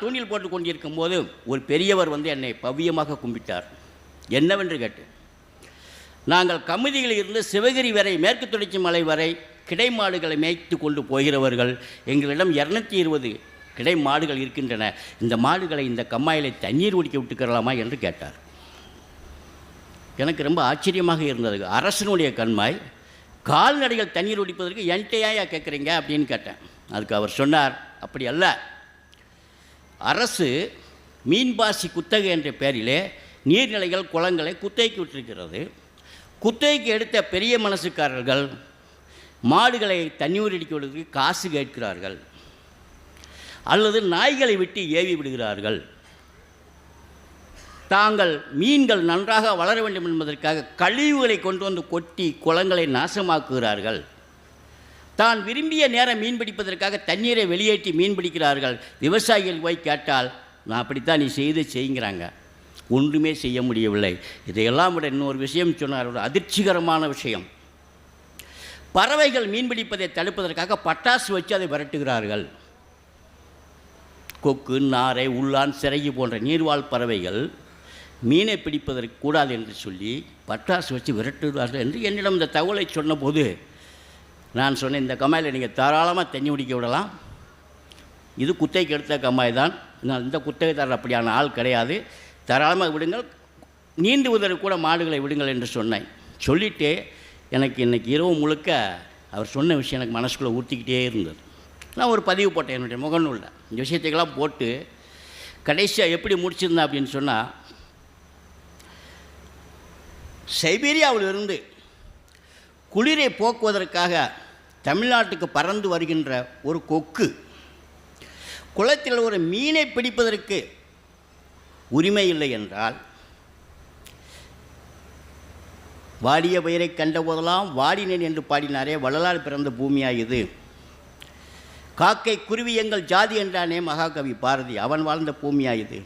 தூணில் போட்டு கொண்டிருக்கும் போது ஒரு பெரியவர் வந்து என்னை பவ்யமாக கும்பிட்டார். என்னவென்று கேட்டேன். நாங்கள் கமிதியில் இருந்து சிவகிரி வரை மேற்கு தொடர்ச்சி மலை வரை கிடை மாடுகளை மேய்த்து கொண்டு போகிறவர்கள் எங்களிடம் இரநூத்தி இருபது கிடை மாடுகள் இருக்கின்றன. இந்த மாடுகளை இந்த கம்மாயிலை தண்ணீர் குடிக்க விட்டுக்கிறலாமா என்று கேட்டார். எனக்கு ரொம்ப ஆச்சரியமாக இருந்தது. அரசனுடைய கண்மாய் கால்நடைகள் தண்ணீர் குடிப்பதற்கு என்கிட்டயா கேட்குறீங்க? அப்படின்னு கேட்டேன். அதுக்கு அவர் சொன்னார் அப்படி அல்ல. அரசு மீன்பாசி குத்தகை என்ற பெயரிலே நீர்நிலைகள் குளங்களை குத்தகைக்கு விட்டிருக்கிறது. குத்தகைக்கு எடுத்த பெரிய மனசுக்காரர்கள் மாடுகளை தண்ணீர் அடிக்க விடுவதற்கு காசு கேட்கிறார்கள். அல்லது நாய்களை விட்டு ஏவி விடுகிறார்கள். தாங்கள் மீன்கள் நன்றாக வளர வேண்டும் என்பதற்காக கழிவுகளை கொண்டு வந்து கொட்டி குளங்களை நாசமாக்குகிறார்கள். தான் விரும்பிய நேரம் மீன் பிடிப்பதற்காக தண்ணீரை வெளியேற்றி மீன் பிடிக்கிறார்கள். விவசாயிகள் போய் கேட்டால் நான் அப்படித்தான் நீ செய்து செய்யுங்கிறாங்க ஒன்றுமே செய்ய முடியவில்லை. இதையெல்லாம் விட இன்னொரு விஷயம் சொன்னார். ஒரு அதிர்ச்சிகரமான விஷயம். பறவைகள் மீன் பிடிப்பதை தடுப்பதற்காக பட்டாசு வச்சு அதை விரட்டுகிறார்கள். கொக்கு நாரை உள்ளான் சிறகி போன்ற நீர்வாழ் பறவைகள் மீனை பிடிப்பதற்கு கூடாது என்று சொல்லி பட்டாசு வச்சு விரட்டுகிறார்கள் என்று என்னிடம் இந்த தகவலை சொன்னபோது நான் சொன்னேன் இந்த கம்மாயில் நீங்கள் தாராளமாக தண்ணி குடிக்க விடலாம். இது குத்தகைக்கு எடுத்த கம்மாய் தான். நான் இந்த குத்தகைதாரர் அப்படியான ஆள் கிடையாது. தாராளமாக விடுங்கள். நீண்டு உதறி கூட மாடுகளை விடுங்கள் என்று சொன்னேன். சொல்லிவிட்டு எனக்கு இன்றைக்கி இரவு முழுக்க அவர் சொன்ன விஷயம் எனக்கு மனசுக்குள்ளே ஊற்றிக்கிட்டே இருந்தது. நான் ஒரு பதிவு போட்டேன் என்னுடைய முகநூலில். இந்த விஷயத்துக்கெல்லாம் போட்டு கடைசியாக எப்படி முடிச்சிருந்தேன் அப்படின்னு சொன்னால் சைபீரியாவிலிருந்து குளிரை போக்குவதற்காக தமிழ்நாட்டுக்கு பறந்து வருகின்ற ஒரு கொக்கு. குளத்தில் ஒரு மீனை பிடிப்பதற்கு உரிமை இல்லை என்றால் வாடிய பயிரை கண்டபோதெல்லாம் வாடினேன் என்று பாடினாரே வள்ளலால் பிறந்த பூமியாக இது? காக்கை குருவி எங்கள் ஜாதி என்றானே மகாகவி பாரதி அவன் வாழ்ந்த பூமியாக இது?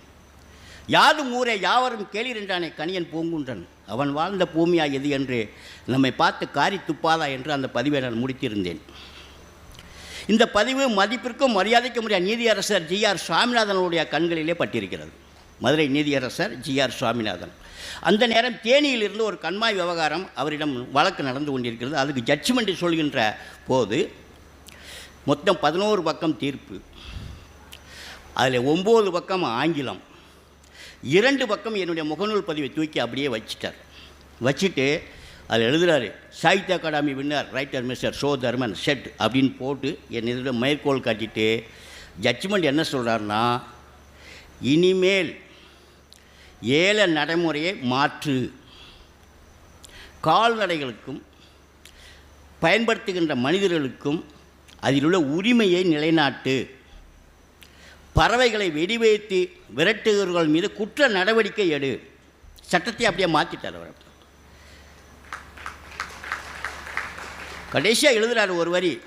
யாதும் ஊரே யாவரும் கேளிரென்றானே கணியன் பூங்குன்றன். அவன் வாழ்ந்த பூமியா எது என்று நம்மை பார்த்து காரி துப்பாதா என்று அந்த பதிவை நான் முடித்திருந்தேன். இந்த பதிவு மதிப்பிற்கும் மரியாதைக்கும் உரிய நீதியரசர் ஜி ஆர் சுவாமிநாதனுடைய கண்களிலே பட்டிருக்கிறது. மதுரை நீதியரசர் ஜி ஆர் சுவாமிநாதன். அந்த நேரம் தேனியிலிருந்து ஒரு கண்மாய் விவகாரம் அவரிடம் வழக்கு நடந்து கொண்டிருக்கிறது. அதுக்கு ஜட்ஜ்மெண்ட் சொல்கின்ற போது மொத்தம் பதினோரு பக்கம் தீர்ப்பு. அதில் ஒம்பது பக்கம் ஆங்கிலம். இரண்டு பக்கம் என்னுடைய முகநூல் பதிவை தூக்கி அப்படியே வச்சிட்டார். வச்சுட்டு அதில் எழுதுகிறாரு Sahitya Akademi winner writer mister Cho Dharman set அப்படின்னு போட்டு என் இதில் மேற்கோள் காட்டிட்டு ஜட்ஜ்மெண்ட் என்ன சொல்கிறாருன்னா இனிமேல் ஏல நடைமுறையை மாற்று. கால்நடைகளுக்கும் பயன்படுத்துகின்ற மனிதர்களுக்கும் அதில் உள்ள உரிமையை நிலைநாட்டு. பறவைகளை வெடிவைத்து விரட்டுகிறவர்கள் மீது குற்ற நடவடிக்கை எடு. சட்டத்தை அப்படியே மாற்றிட்டார் அவர். கடைசியாக எழுதுகிறார் ஒரு வரி.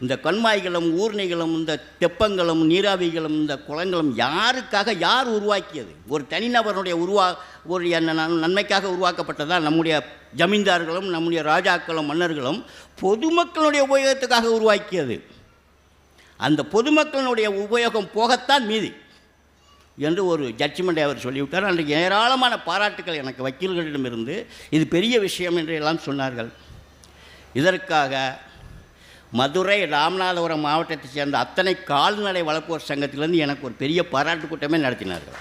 இந்த கண்மாய்களும் ஊர்ணிகளும் இந்த தெப்பங்களும் நீராவிகளும் இந்த குளங்களும் யாருக்காக யார் உருவாக்கியது? ஒரு தனிநபருடைய உருவா ஒரு நன்மைக்காக உருவாக்கப்பட்டதா? நம்முடைய ஜமீன்தார்களும் நம்முடைய ராஜாக்களும் மன்னர்களும் பொதுமக்களுடைய உபயோகத்துக்காக உருவாக்கியது. அந்த பொதுமக்களுடைய உபயோகம் போகத்தான் மீதி என்று ஒரு ஜட்ஜ்மெண்ட்டை அவர் சொல்லிவிட்டார். அன்றைக்கு ஏராளமான பாராட்டுக்கள் எனக்கு வக்கீல்களிடமிருந்து. இது பெரிய விஷயம் என்று எல்லாம் சொன்னார்கள். இதற்காக மதுரை ராமநாதபுரம் மாவட்டத்தைச் சேர்ந்த அத்தனை கால்நடை வளர்ப்போர் சங்கத்திலிருந்து எனக்கு ஒரு பெரிய பாராட்டு கூட்டமே நடத்தினார்கள்.